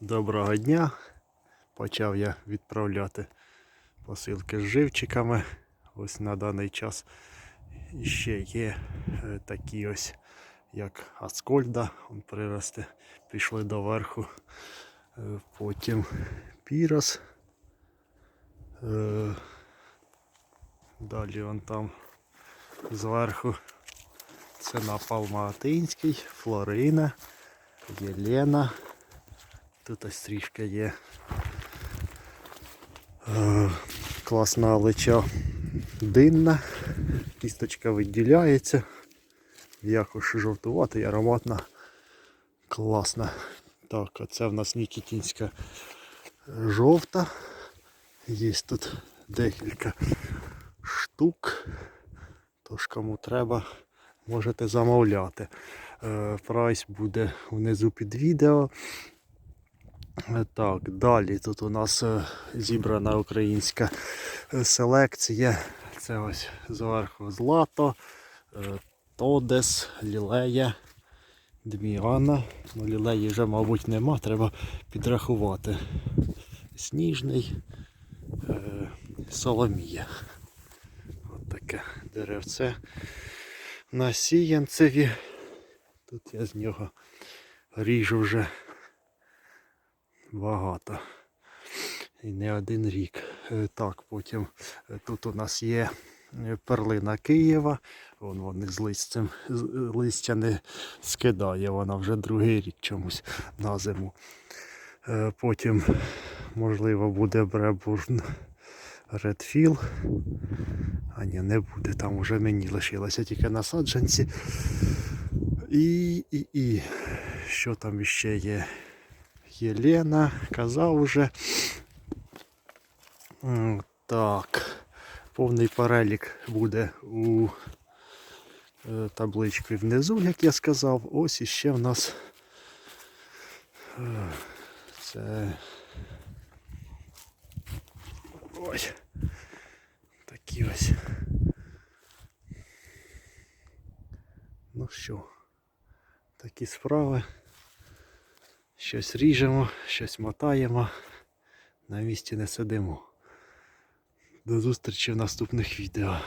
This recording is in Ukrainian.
Доброго дня. Почав я відправляти посилки з живчиками. Ось на даний час ще є е, такі ось, як Аскольда, он приросте, пішли до верху. Е, Потім Пірос. Е, Далі он там зверху. Це напал Маатинський, Флорина, Єлена. Тут ось трішки є е, класна лича динна. Кісточка виділяється. Якось жовтувата і ароматна. Класна. Так, а це в нас Нікітінська жовта. Є тут декілька штук. Тож кому треба, можете замовляти. Е, Прайс буде внизу під відео. Так, далі тут у нас е, зібрана українська е, селекція. Це ось зверху злато, е, Тодес, Лілея, Дміана. Ну, лілеї вже, мабуть, нема, треба підрахувати. Сніжний, Соломія. От таке деревце на сіянцеві. Тут я з нього ріжу вже багато. І не один рік. Е, Так, потім е, тут у нас є е, перлина Києва. Вон вони з листям з- листя не скидає, вона вже другий рік чомусь на зиму. Потім, можливо, буде Бребурн Редфіл. А ні, не буде, там вже мені лишилося тільки насадженці. І, і, і, що там іще є? Єлена, казав уже. Так, повний перелік буде у е, табличці внизу, як я сказав. Ось іще в нас е, це. Ось. Такі ось. Ну що, такі справи. Щось ріжемо, щось мотаємо, на місці не сидимо. До зустрічі в наступних відео.